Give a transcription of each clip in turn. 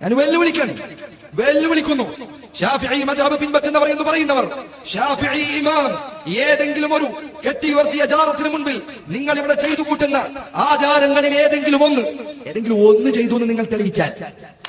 ഞാൻ വെല്ലുവിളിക്കണം. വെല്ലുവിളിക്കുന്നു. പിൻപറ്റുന്നവർ എന്ന് പറയുന്നവർ ഇമാം ഏതെങ്കിലും ഒരു കെട്ടിയുയർത്തിയ ജാറത്തിന് മുൻപിൽ നിങ്ങൾ ഇവിടെ ചെയ്തു കൂട്ടുന്ന ആചാരങ്ങളിൽ ഏതെങ്കിലും ഒന്ന് ഏതെങ്കിലും ഒന്ന് ചെയ്തു എന്ന് നിങ്ങൾ തെളിയിച്ചാൽ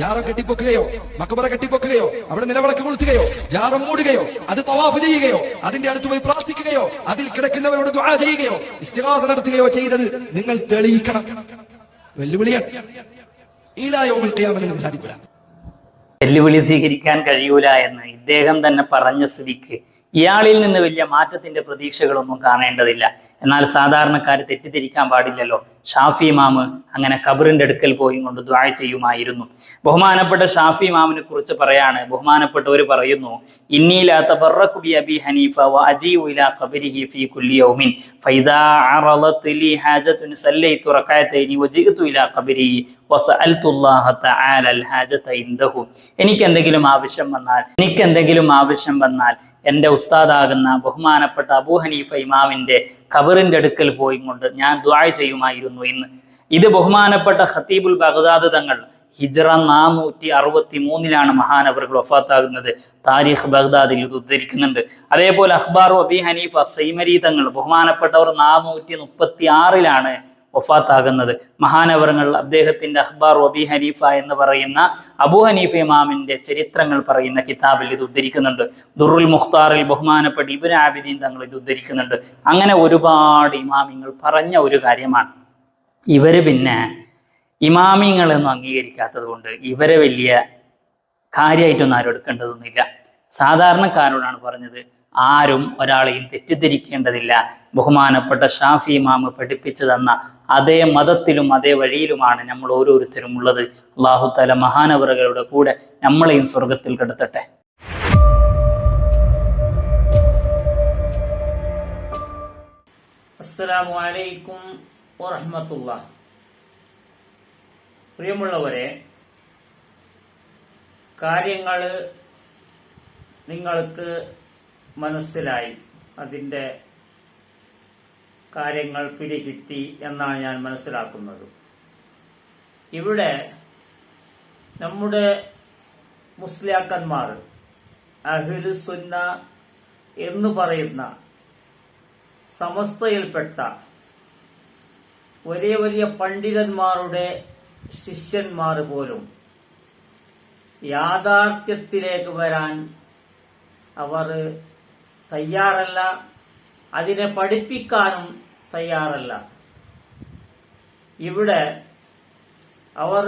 ജാറം കെട്ടിപ്പൊക്കുകയോ മക്കബറ കെട്ടിപ്പൊക്കുകയോ അവിടെ നിലവിളക്ക് കൊളുത്തുകയോ ജാറം മൂടുകയോ അത് തവാഫ് ചെയ്യുകയോ അതിന്റെ അടുത്ത് പോയി പ്രാർത്ഥിക്കുകയോ അതിൽ കിടക്കുന്നവരോട് ദുആ ചെയ്യുകയോ ഇസ്തിഗാസ നടത്തുകയോ ചെയ്തത് നിങ്ങൾ തെളിയിക്കണം. വെല്ലുവിളിയാണ്. വെല്ലുവിളി സ്വീകരിക്കാൻ കഴിയൂല എന്ന് ഇദ്ദേഹം തന്നെ പറഞ്ഞ സ്ഥിതിക്ക് ഇയാളിൽ നിന്ന് വലിയ മാറ്റത്തിന്റെ പ്രതീക്ഷകളൊന്നും കാണേണ്ടതില്ല. എന്നാൽ സാധാരണക്കാർ തെറ്റിദ്ധരിക്കാൻ പാടില്ലല്ലോ. ഷാഫി മാമ് അങ്ങനെ ഖബറിന്റെ അടുക്കൽ പോയി കൊണ്ട് ദ്വായ ചെയ്യുമായിരുന്നു. ബഹുമാനപ്പെട്ട ഷാഫി മാമിനെ കുറിച്ച് പറയാണ്. ബഹുമാനപ്പെട്ടവർ പറയുന്നു എനിക്ക് എന്തെങ്കിലും ആവശ്യം വന്നാൽ എനിക്ക് എന്തെങ്കിലും ആവശ്യം വന്നാൽ എന്റെ ഉസ്താദാകുന്ന ബഹുമാനപ്പെട്ട അബൂ ഹനീഫ ഇമാമിന്റെ ഖബറിന്റെ അടുക്കൽ പോയി കൊണ്ട് ഞാൻ ദ്വായ ചെയ്യുമായിരുന്നു ഇന്ന്. ഇത് ബഹുമാനപ്പെട്ട ഖത്തീബുൽ ബഗ്ദാദ് തങ്ങൾ ഹിജ്റ നാനൂറ്റി അറുപത്തി മൂന്നിലാണ് മഹാനവറുകൾ വഫാത്താകുന്നത്. താരിഖ് ബഗ്ദാദിൽ ഇത് ഉദ്ധരിക്കുന്നുണ്ട്. അതേപോലെ അഖ്ബാർ അബി ഹനീഫ സൈമരി തങ്ങൾ ബഹുമാനപ്പെട്ടവർ നാനൂറ്റി മുപ്പത്തി ആറിലാണ് വഫാത്താകുന്നത്. മഹാനവരങ്ങൾ അദ്ദേഹത്തിന്റെ അഖ്ബാർ വബി ഹനീഫ എന്ന് പറയുന്ന അബു ഹനീഫ ഇമാമിന്റെ ചരിത്രങ്ങൾ പറയുന്ന കിതാബിൽ ഇത് ഉദ്ധരിക്കുന്നുണ്ട്. ദുറുൽ മുഖ്താറിൽ ബഹുമാനപ്പെട്ട ഇബിൻ ആബിദീൻ തങ്ങൾ ഇത് ഉദ്ധരിക്കുന്നുണ്ട്. അങ്ങനെ ഒരുപാട് ഇമാമിങ്ങൾ പറഞ്ഞ ഒരു കാര്യമാണ്. ഇവർ പിന്നെ ഇമാമിങ്ങളൊന്നും അംഗീകരിക്കാത്തത് കൊണ്ട് ഇവരെ വലിയ കാര്യമായിട്ടൊന്നും ആരും എടുക്കേണ്ടതൊന്നുമില്ല. സാധാരണക്കാരോടാണ് പറഞ്ഞത് ആരും ഒരാളെയും തെറ്റിദ്ധരിക്കേണ്ടതില്ല. ബഹുമാനപ്പെട്ട ഷാഫി ഇമാമ് പഠിപ്പിച്ചു തന്ന അതേ മതത്തിലും അതേ വഴിയിലുമാണ് നമ്മൾ ഓരോരുത്തരും ഉള്ളത്. അള്ളാഹു തല മഹാനവറുകളുടെ കൂടെ നമ്മളെയും സ്വർഗത്തിൽ കിടത്തട്ടെ. അസ്സലാമു അലൈക്കും വറഹമത്തുള്ള പ്രിയമുള്ളവരെ കാര്യങ്ങൾ നിങ്ങൾക്ക് മനസ്സിലായി. അതിന്റെ കാര്യങ്ങൾ പിടികിട്ടി എന്നാണ് ഞാൻ മനസ്സിലാക്കുന്നത്. ഇവിടെ നമ്മുടെ മുസ്ലിയാക്കന്മാർ അഹിൽ സുന്ന എന്ന് പറയുന്ന സമസ്തയിൽപ്പെട്ട വലിയ വലിയ പണ്ഡിതന്മാരുടെ ശിഷ്യന്മാർ പോലും യാഥാർത്ഥ്യത്തിലേക്ക് വരാൻ അവർ തയ്യാറല്ല. അതിനെ പഠിപ്പിക്കാനും തയ്യാറല്ല. ഇവിടെ അവർ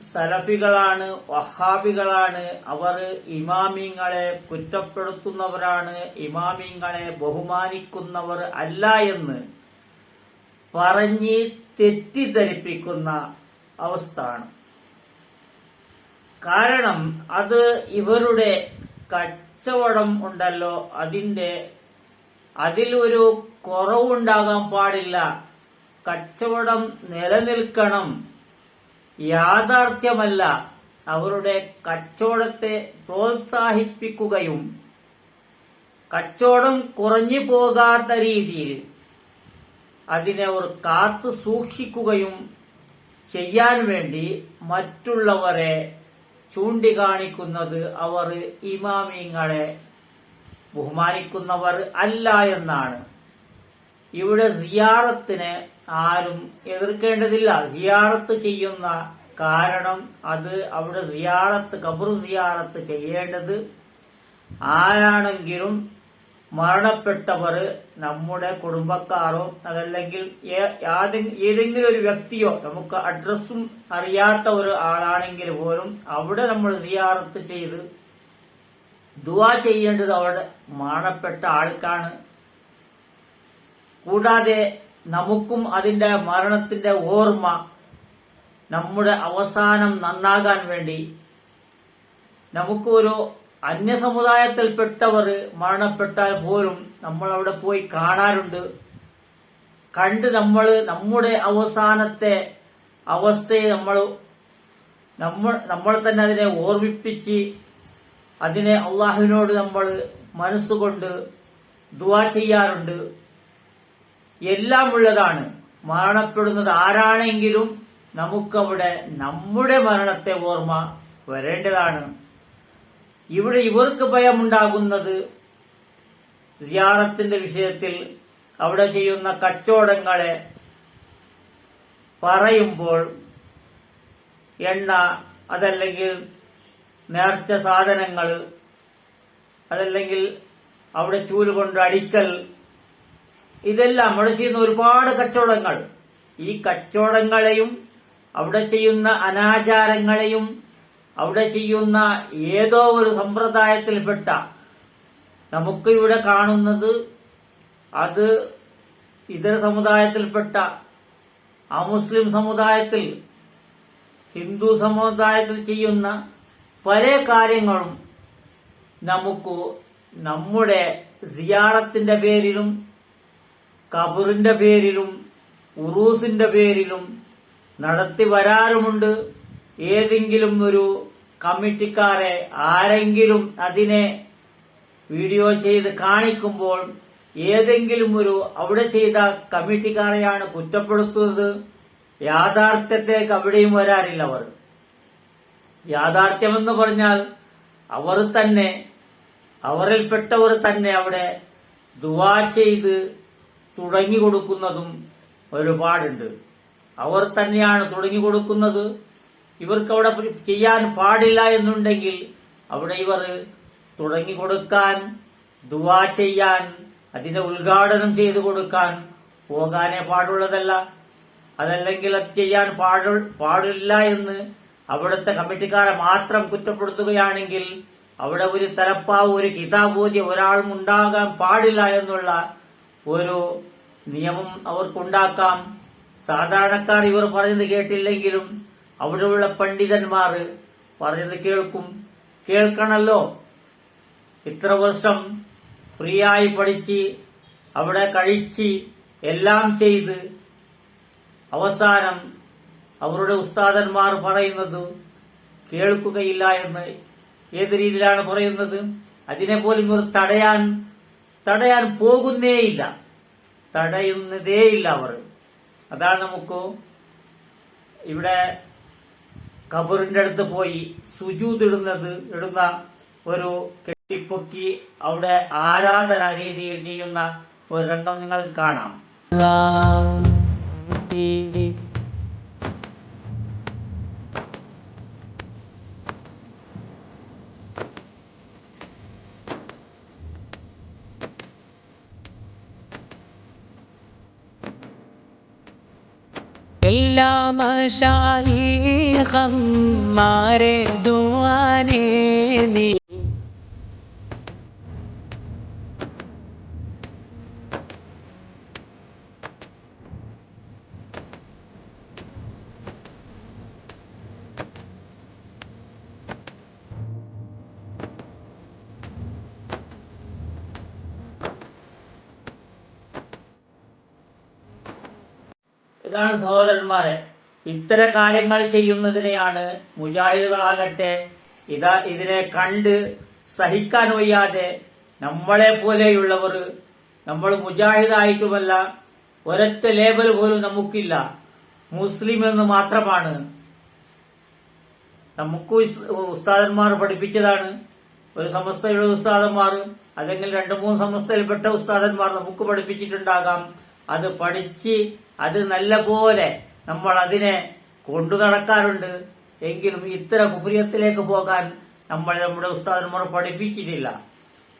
സലഫികളാണ് വഹാബികളാണ് അവർ ഇമാമിങ്ങളെ കുറ്റപ്പെടുത്തുന്നവരാണ് ഇമാമിങ്ങളെ ബഹുമാനിക്കുന്നവർ അല്ല എന്ന് പറഞ്ഞ് തെറ്റിദ്ധരിപ്പിക്കുന്ന അവസ്ഥയാണ് കാരണം അത് ഇവരുടെ കച്ചവടം ഉണ്ടല്ലോ അതിന്റെ അതിൽ ഒരു കുറവുണ്ടാകാൻ പാടില്ല. കച്ചവടം നിലനിൽക്കണം. യാഥാർത്ഥ്യമല്ല അവരുടെ കച്ചവടത്തെ പ്രോത്സാഹിപ്പിക്കുകയും കച്ചവടം കുറഞ്ഞു പോകാത്ത രീതിയിൽ അതിനെ അവർ കാത്തു സൂക്ഷിക്കുകയും ചെയ്യാൻ വേണ്ടി മറ്റുള്ളവരെ ചൂണ്ടിക്കാണിക്കുന്നത് അവർ ഇമാമിങ്ങളെ ബഹുമാനിക്കുന്നവർ അല്ല എന്നാണ്. ഇവിടെ സിയാറത്തിന് ആരും എതിർക്കേണ്ടതില്ല. സിയാറത്ത് ചെയ്യുന്ന കാരണം അത് അവിടെ സിയാറത്ത് കബർ സിയാറത്ത് ചെയ്യേണ്ടത് ആരാണെങ്കിലും മരണപ്പെട്ടവർ നമ്മുടെ കുടുംബക്കാരോ അതല്ലെങ്കിൽ ഏതെങ്കിലും ഒരു വ്യക്തിയോ നമുക്ക് അഡ്രസ്സും അറിയാത്ത ഒരു ആളാണെങ്കിൽ പോലും അവിടെ നമ്മൾ സിയാറത്ത് ചെയ്ത് ദുവാ ചെയ്യേണ്ടത് അവിടെ മരണപ്പെട്ട ആൾക്കാണ്. കൂടാതെ നമുക്കും അതിന്റെ മരണത്തിന്റെ ഓർമ്മ നമ്മുടെ അവസാനം നന്നാകാൻ വേണ്ടി നമുക്ക് ഒരു അന്യസമുദായത്തിൽപ്പെട്ടവർ മരണപ്പെട്ടാൽ പോലും നമ്മൾ അവിടെ പോയി കാണാറുണ്ട്. കണ്ട് നമ്മൾ നമ്മുടെ അവസാനത്തെ അവസ്ഥയെ നമ്മൾ നമ്മൾ തന്നെ അതിനെ ഓർമ്മിപ്പിച്ച് അതിനെ അള്ളാഹുവിനോട് നമ്മൾ മനസ്സുകൊണ്ട് ദുവാ ചെയ്യാറുണ്ട്. എല്ലാം ഉള്ളതാണ്. മരണപ്പെടുന്നത് ആരാണെങ്കിലും നമുക്കവിടെ നമ്മുടെ മരണത്തെ ഓർമ്മ വരേണ്ടതാണ്. ഇവിടെ ഇവർക്ക് ഭയമുണ്ടാകുന്നത് സിയാറത്തിന്റെ വിഷയത്തിൽ അവിടെ ചെയ്യുന്ന കച്ചവടങ്ങളെ പറയുമ്പോൾ എണ്ണ അതല്ലെങ്കിൽ നേർച്ച സാധനങ്ങൾ അതല്ലെങ്കിൽ അവിടെ ചൂൽ കൊണ്ട് അടിക്കൽ. ഇതെല്ലാം അവിടെ ചെയ്യുന്ന ഒരുപാട് കച്ചവടങ്ങൾ. ഈ കച്ചവടങ്ങളെയും അവിടെ ചെയ്യുന്ന അനാചാരങ്ങളെയും അവിടെ ചെയ്യുന്ന ഏതോ ഒരു സമ്പ്രദായത്തിൽപ്പെട്ട നമുക്കിവിടെ കാണുന്നത് അത് ഇതര സമുദായത്തിൽപ്പെട്ട അമുസ്ലിം സമുദായത്തിൽ ഹിന്ദു സമുദായത്തിൽ ചെയ്യുന്ന പല കാര്യങ്ങളും നമുക്ക് നമ്മുടെ സിയാറത്തിന്റെ പേരിലും കബറിന്റെ പേരിലും ഉറൂസിന്റെ പേരിലും നടത്തി വരാറുമുണ്ട്. ഏതെങ്കിലും ഒരു കമ്മിറ്റിക്കാരെ ആരെങ്കിലും അതിനെ വീഡിയോ ചെയ്ത് കാണിക്കുമ്പോൾ ഏതെങ്കിലും ഒരു അവിടെ ചെയ്ത കമ്മിറ്റിക്കാരെയാണ് കുറ്റപ്പെടുത്തുന്നത്. യാഥാർത്ഥ്യത്തേക്ക് അവിടെയും വരാറില്ല അവർ. യാഥാർത്ഥ്യമെന്ന് പറഞ്ഞാൽ അവർ തന്നെ അവരിൽപ്പെട്ടവർ തന്നെ അവിടെ ദുവാ ചെയ്ത് തുടങ്ങി കൊടുക്കുന്നതും ഒരുപാടുണ്ട്. അവർ തന്നെയാണ് തുടങ്ങി കൊടുക്കുന്നത്. ഇവർക്ക് അവിടെ ചെയ്യാൻ പാടില്ല എന്നുണ്ടെങ്കിൽ അവിടെ ഇവർ തുടങ്ങി കൊടുക്കാൻ ദുവാ ചെയ്യാൻ അതിനെ ഉദ്ഘാടനം ചെയ്തു കൊടുക്കാൻ പോകാനേ പാടുള്ളതല്ല. അതല്ലെങ്കിൽ അത് ചെയ്യാൻ പാടു പാടില്ല എന്ന് അവിടുത്തെ കമ്മിറ്റിക്കാരെ മാത്രം കുറ്റപ്പെടുത്തുകയാണെങ്കിൽ അവിടെ ഒരു തലപ്പാവ് ഒരു കിതാബോധ്യ ഒരാളും ഉണ്ടാകാൻ പാടില്ല എന്നുള്ള ഒരു നിയമം അവർക്കുണ്ടാക്കാം. സാധാരണക്കാർ ഇവർ പറയുന്നത് കേട്ടില്ലെങ്കിലും അവിടെയുള്ള പണ്ഡിതന്മാർ പറയുന്നത് കേൾക്കും. കേൾക്കണല്ലോ. ഇത്ര വർഷം ഫ്രീ ആയി പഠിച്ച് അവിടെ കഴിച്ച് എല്ലാം ചെയ്ത് അവസാനം അവരുടെ ഉസ്താദന്മാർ പറയുന്നത് കേൾക്കുകയില്ല എന്ന് ഏത് രീതിയിലാണ് പറയുന്നത്? അതിനെ പോലും ഇവർ തടയാൻ തടയാൻ പോകുന്നേയില്ല. തടയുന്നതേയില്ല അവർ. അതാണ് നമുക്ക് ഇവിടെ ഖബറിന്റെ അടുത്ത് പോയി സുജൂത് ഇടുന്നത് ഇടുന്ന ഒരു കെട്ടിപ്പൊക്കി അവിടെ ആരാധന രീതിയിൽ ചെയ്യുന്ന ഒരു രംഗം നിങ്ങൾക്ക് കാണാം शाही हमारे दुआरे नी இதான சகோதரன்மாரே ഇത്തരം കാര്യങ്ങൾ ചെയ്യുന്നതിനെയാണ് മുജാഹിദുകളാകട്ടെ ഇതാ ഇതിനെ കണ്ട് സഹിക്കാൻ വയ്യാതെ നമ്മളെ പോലെയുള്ളവർ നമ്മൾ മുജാഹിദായിട്ടുമല്ല ഒരൊറ്റ ലേബൽ പോലും നമുക്കില്ല. മുസ്ലിം എന്ന് മാത്രമാണ്. നമുക്ക് ഉസ്താദന്മാർ പഠിപ്പിച്ചതാണ്. ഒരു സമസ്തയുടെ ഉസ്താദന്മാർ അല്ലെങ്കിൽ രണ്ടു മൂന്ന് സമസ്തയിൽപ്പെട്ട ഉസ്താദന്മാർ നമുക്ക് പഠിപ്പിച്ചിട്ടുണ്ടാകാം. അത് പഠിച്ച് അത് നല്ല പോലെ നമ്മൾ അതിനെ കൊണ്ടു നടക്കാറുണ്ട്. എങ്കിലും ഇത്തരം കുഫുരിയത്തിലേക്ക് പോകാൻ നമ്മൾ നമ്മുടെ ഉസ്താദന്മാർ പഠിപ്പിച്ചിട്ടില്ല.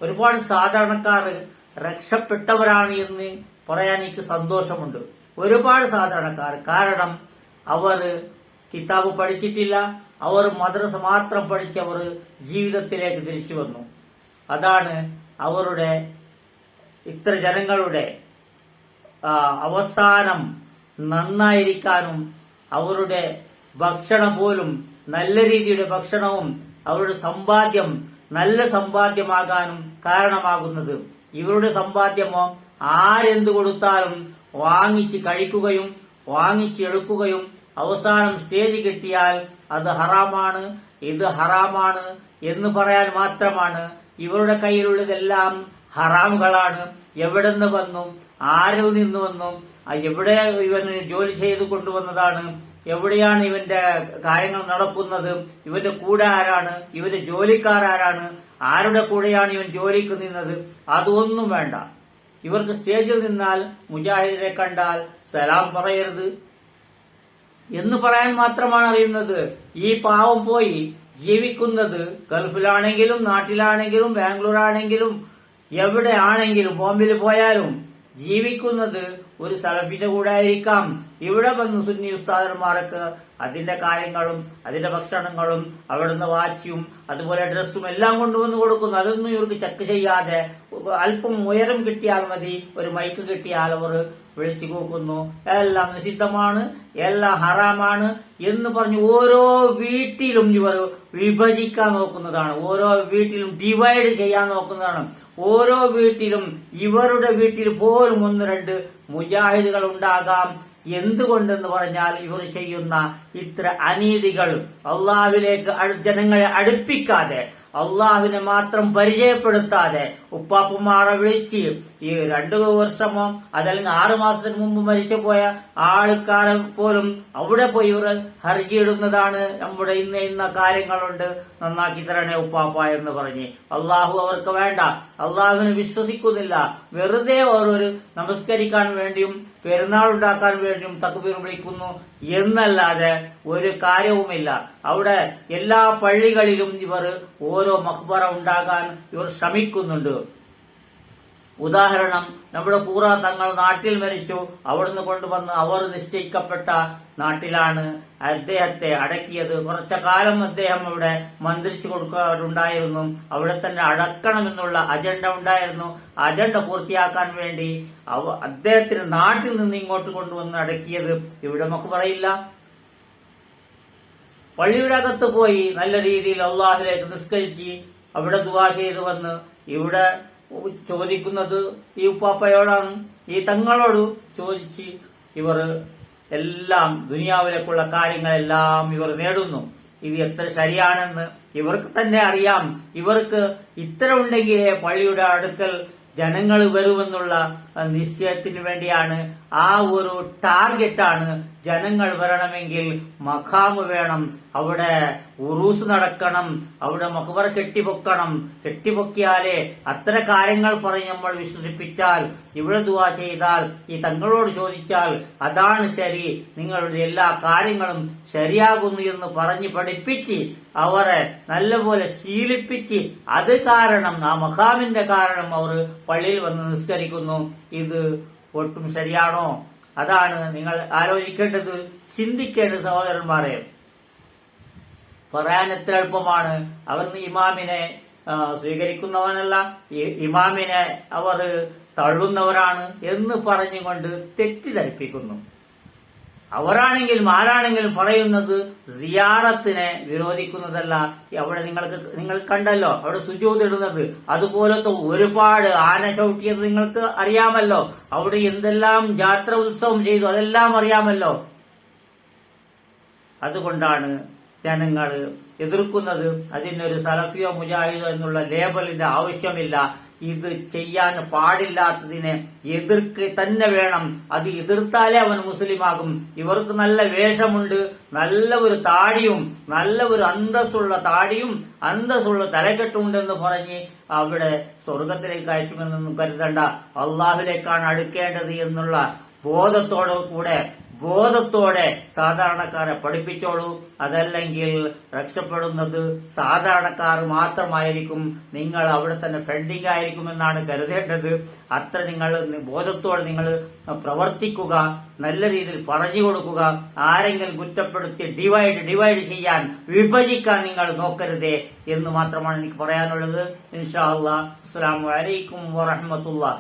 ഒരുപാട് സാധാരണക്കാർ രക്ഷപ്പെട്ടവരാണ് എന്ന് പറയാൻ എനിക്ക് സന്തോഷമുണ്ട്. ഒരുപാട് സാധാരണക്കാർ. കാരണം അവർ കിതാബ് പഠിച്ചിട്ടില്ല. അവർ മദ്രസ മാത്രം പഠിച്ച് അവർ ജീവിതത്തിലേക്ക് തിരിച്ചു വന്നു. അതാണ് അവരുടെ ഇത്ര ജനങ്ങളുടെ അവസാനം നന്നായിരിക്കാനും അവരുടെ ഭക്ഷണം പോലും നല്ല രീതിയുടെ ഭക്ഷണവും അവരുടെ സമ്പാദ്യം നല്ല സമ്പാദ്യമാകാനും കാരണമാകുന്നത്. ഇവരുടെ സമ്പാദ്യമോ ആരെന്തു കൊടുത്താലും വാങ്ങിച്ച് കഴിക്കുകയും വാങ്ങിച്ച് എടുക്കുകയും അവസാനം സ്റ്റേജ് കിട്ടിയാൽ അത് ഹറാമാണ് ഇത് ഹറാമാണ് എന്ന് പറയാൻ മാത്രമാണ് ഇവരുടെ കയ്യിലുള്ളതെല്ലാം ഹറാമുകളാണ്. എവിടെ നിന്ന് വന്നു? ആരിൽ നിന്ന് വന്നു? എവിടെ ഇവന് ജോലി ചെയ്ത് കൊണ്ടുവന്നതാണ്? എവിടെയാണ് ഇവന്റെ കാര്യങ്ങൾ നടക്കുന്നത്? ഇവന്റെ കൂടെ ആരാണ്? ഇവന്റെ ജോലിക്കാർ ആരാണ്? ആരുടെ കൂടെയാണ് ഇവൻ ജോലിക്ക് നിന്നത്? അതൊന്നും വേണ്ട. ഇവർക്ക് സ്റ്റേജിൽ നിന്നാൽ മുജാഹിദിനെ കണ്ടാൽ സലാം പറയരുത്. എന്ന് പറയാൻ മാത്രമാണ് അറിയുന്നത്. ഈ പാവം പോയി ജീവിക്കുന്നത് ഗൾഫിലാണെങ്കിലും നാട്ടിലാണെങ്കിലും ബാംഗ്ലൂർ ആണെങ്കിലും എവിടെ ബോംബിൽ പോയാലും ജീവിക്കുന്നത് ഒരു സലഫിന്റെ കൂടെ ആയിരിക്കാം ഇവിടെ വന്ന് സുന്നി ഉസ്താദന്മാർക്ക് അതിന്റെ കാര്യങ്ങളും അതിന്റെ ഭക്ഷണങ്ങളും അവിടുന്ന് വാച്ചും അതുപോലെ ഡ്രസ്സും എല്ലാം കൊണ്ടുവന്ന് കൊടുക്കുന്നു. അതൊന്നും ഇവർക്ക് ചെക്ക് ചെയ്യാതെ അല്പം ഉയരം കിട്ടിയാൽ മതി ഒരു മൈക്ക് കിട്ടിയാൽ അവർ വിളിച്ചു കൂക്കുന്നു. എല്ലാം നിഷിദ്ധമാണ് എല്ലാം ഹറാമാണ് എന്ന് പറഞ്ഞ് ഓരോ വീട്ടിലും ഇവർ വിഭജിക്കാൻ നോക്കുന്നതാണ്. ഓരോ വീട്ടിലും ഡിവൈഡ് ചെയ്യാൻ നോക്കുന്നതാണ്. ഓരോ വീട്ടിലും ഇവരുടെ വീട്ടിൽ പോലും ഒന്ന് രണ്ട് മുജാഹിദുകൾ ഉണ്ടാകാം. എന്തുകൊണ്ടെന്ന് പറഞ്ഞാൽ ഇവർ ചെയ്യുന്ന ഇത്ര അനീതികൾ അള്ളാഹുവിലേക്ക് അഴ്- ജനങ്ങളെ അടുപ്പിക്കാതെ അള്ളാഹുവിനെ മാത്രം പരിചയപ്പെടുത്താതെ ഉപ്പാപ്പുമാരെ വിളിച്ച് ഈ രണ്ടു വർഷമോ അതല്ലെങ്കിൽ ആറു മാസത്തിന് മുമ്പ് മരിച്ചു പോയ ആൾക്കാരെ പോലും അവിടെ പോയി ഇവർ ഹർജി ഇടുന്നതാണ് നമ്മുടെ ഇന്ന ഇന്ന കാര്യങ്ങളുണ്ട്. നന്നാക്കി തരണേ ഉപ്പാപ്പ എന്ന് പറഞ്ഞ്. അള്ളാഹു അവർക്ക് വേണ്ട. അള്ളാഹുവിനെ വിശ്വസിക്കുന്നില്ല. വെറുതെ ഓരോരു നമസ്കരിക്കാൻ വേണ്ടിയും പെരുന്നാൾ ഉണ്ടാക്കാൻ വേണ്ടിയും തക്കുപീർ വിളിക്കുന്നു. എന്നല്ലാതെ ഒരു കാര്യവുമില്ല. അവിടെ എല്ലാ പള്ളികളിലും ഇവർ ഓരോ മഹ്ബറ ഉണ്ടാകാൻ ഇവർ ശ്രമിക്കുന്നുണ്ട്. ഉദാഹരണം നമ്മുടെ പൂറ തങ്ങൾ നാട്ടിൽ മരിച്ചു. അവിടുന്ന് കൊണ്ടുവന്ന് അവർ നിശ്ചയിക്കപ്പെട്ട നാട്ടിലാണ് അദ്ദേഹത്തെ അടക്കിയത്. കുറച്ച കാലം അദ്ദേഹം അവിടെ മന്ത്രിച്ചു കൊടുക്കാറുണ്ടായിരുന്നു. അവിടെ തന്നെ അടക്കണമെന്നുള്ള അജണ്ട ഉണ്ടായിരുന്നു. അജണ്ട പൂർത്തിയാക്കാൻ വേണ്ടി അദ്ദേഹത്തിന് നാട്ടിൽ നിന്ന് ഇങ്ങോട്ട് കൊണ്ടുവന്ന് അടക്കിയത് ഇവിടെ നമുക്ക് പറയില്ല. പള്ളിയുടെ അകത്ത് പോയി നല്ല രീതിയിൽ അള്ളാഹിലേക്ക് നിസ്കരിച്ച് അവിടെ ദുവാ ചെയ്ത് വന്ന് ഇവിടെ ചോദിക്കുന്നത് ഈ ഉപ്പാപ്പയോടാണ്. ഈ തങ്ങളോട് ചോദിച്ച് ഇവർ എല്ലാം ദുനിയാവിലേക്കുള്ള കാര്യങ്ങളെല്ലാം ഇവർ നേടുന്നു. ഇത് എത്ര ശരിയാണെന്ന് ഇവർക്ക് തന്നെ അറിയാം. ഇവർക്ക് ഇത്ര ഉണ്ടെങ്കിലേ പള്ളിയുടെ അടുക്കൽ ജനങ്ങൾ വരുമെന്നുള്ള നിശ്ചയത്തിന് വേണ്ടിയാണ്. ആ ഒരു ടാർഗറ്റാണ് ജനങ്ങൾ വരണമെങ്കിൽ മഖാമ് വേണം. അവിടെ ഉറൂസ് നടക്കണം. അവിടെ മഹബർ കെട്ടിപ്പൊക്കണം കെട്ടിപ്പൊക്കിയാലേ അത്ര കാര്യങ്ങൾ പറഞ്ഞ് നമ്മൾ വിശ്വസിപ്പിച്ചാൽ ഇവിടെ ദുവാ ചെയ്താൽ ഈ തങ്ങളോട് ചോദിച്ചാൽ അതാണ് ശരി. നിങ്ങളുടെ എല്ലാ കാര്യങ്ങളും ശരിയാകുന്നു എന്ന് പറഞ്ഞ് പഠിപ്പിച്ച് അവരെ നല്ലപോലെ ശീലിപ്പിച്ച് അത് കാരണം ആ മഖാമിന്റെ കാരണം അവർ പള്ളിയിൽ വന്ന് നിസ്കരിക്കുന്നു. ഇത് ഒട്ടും ശരിയാണോ? അതാണ് നിങ്ങൾ ആലോചിക്കേണ്ടത് ചിന്തിക്കേണ്ട സഹോദരന്മാരെ. പറയാൻ എത്ര എളുപ്പമാണ് അവർ ഇമാമിനെ സ്വീകരിക്കുന്നവനല്ല ഇമാമിനെ അവർ തള്ളുന്നവരാണ് എന്ന് പറഞ്ഞുകൊണ്ട് തെറ്റിദ്ധരിപ്പിക്കുന്നു. അവരാണെങ്കിലും ആരാണെങ്കിലും പറയുന്നത് സിയാറത്തിനെ വിരോധിക്കുന്നതല്ല. അവിടെ നിങ്ങൾക്ക് നിങ്ങൾ കണ്ടല്ലോ അവിടെ സുജൂതിടുന്നത് അതുപോലത്തെ ഒരുപാട് ആന ചവിട്ടിയത് നിങ്ങൾക്ക് അറിയാമല്ലോ. അവിടെ എന്തെല്ലാം ജാത്ര ഉത്സവം ചെയ്തു അതെല്ലാം അറിയാമല്ലോ. അതുകൊണ്ടാണ് ജനങ്ങൾ എതിർക്കുന്നത്. അതിനൊരു സലഫിയോ മുജാഹിദോ എന്നുള്ള ലേബലിന്റെ ആവശ്യമില്ല. ഇത് ചെയ്യാൻ പാടില്ലാത്തതിനെ എതിർക്ക് തന്നെ വേണം. അത് എതിർത്താലേ അവൻ മുസ്ലിമാകും. ഇവർക്ക് നല്ല വേഷമുണ്ട് നല്ല ഒരു താടിയും നല്ല ഒരു അന്തസ്സുള്ള താടിയും അന്തസ്സുള്ള തലകെട്ടുണ്ടെന്ന് പറഞ്ഞ് അവിടെ സ്വർഗത്തിലേക്ക് കയറ്റുമെന്നൊന്നും കരുതണ്ട. അള്ളാഹുലേക്കാണ് അടുക്കേണ്ടത് എന്നുള്ള ബോധത്തോടു കൂടെ ബോധത്തോടെ സാധാരണക്കാരെ പഠിപ്പിച്ചോളൂ. അതല്ലെങ്കിൽ രക്ഷപ്പെടുന്നത് സാധാരണക്കാർ മാത്രമായിരിക്കും. നിങ്ങൾ അവിടെ തന്നെ ഫ്രണ്ടിങ് ആയിരിക്കുമെന്നാണ് കരുതേണ്ടത്. അത്ര നിങ്ങൾ ബോധത്തോടെ നിങ്ങൾ പ്രവർത്തിക്കുക. നല്ല രീതിയിൽ പറഞ്ഞു കൊടുക്കുക. ആരെങ്കിലും കുറ്റപ്പെടുത്തി ഡിവൈഡ് ഡിവൈഡ് ചെയ്യാൻ വിഭജിക്കാൻ നിങ്ങൾ നോക്കരുതേ എന്ന് മാത്രമാണ് എനിക്ക് പറയാനുള്ളത്. ഇൻഷാ അല്ലാ അസ്സാം വലൈക്കും വറഹമത്തുള്ള